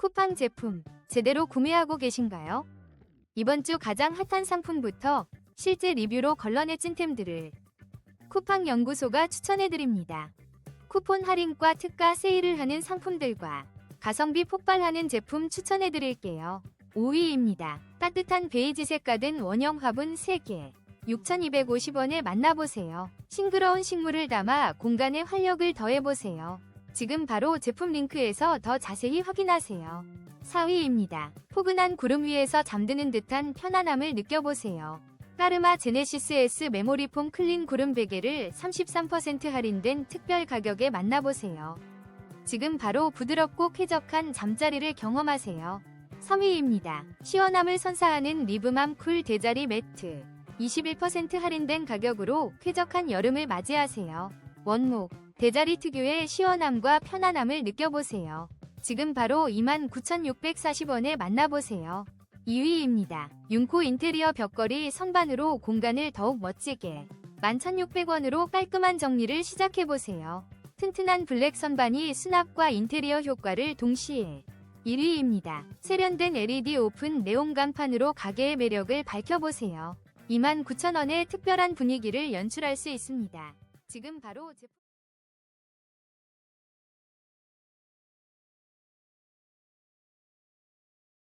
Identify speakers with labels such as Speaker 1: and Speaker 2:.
Speaker 1: 쿠팡 제품 제대로 구매하고 계신가요? 이번 주 가장 핫한 상품부터 실제 리뷰로 걸러내 찐템들을 쿠팡 연구소가 추천해드립니다. 쿠폰 할인과 특가 세일을 하는 상품들과 가성비 폭발하는 제품 추천해드릴게요. 5위입니다. 따뜻한 베이지색 가든 원형 화분 3개 6,250원에 만나보세요. 싱그러운 식물을 담아 공간에 활력을 더해보세요. 지금 바로 제품 링크에서 더 자세히 확인하세요. 4위입니다. 포근한 구름 위에서 잠드는 듯한 편안함을 느껴보세요. 까르마 제네시스 S 메모리 폼 클린 구름 베개를 33% 할인된 특별 가격에 만나보세요. 지금 바로 부드럽고 쾌적한 잠자리를 경험하세요. 3위입니다. 시원함을 선사하는 리브맘 쿨 대자리 매트. 21% 할인된 가격으로 쾌적한 여름을 맞이하세요. 원목, 대자리 특유의 시원함과 편안함을 느껴보세요. 지금 바로 29,640원에 만나보세요. 2위입니다. 윤코 인테리어 벽걸이 선반으로 공간을 더욱 멋지게 11,600원으로 깔끔한 정리를 시작해보세요. 튼튼한 블랙 선반이 수납과 인테리어 효과를 동시에 1위입니다. 세련된 LED 오픈 네온 간판으로 가게의 매력을 밝혀보세요. 29,000원의 특별한 분위기를 연출할 수 있습니다. 지금 바로 제품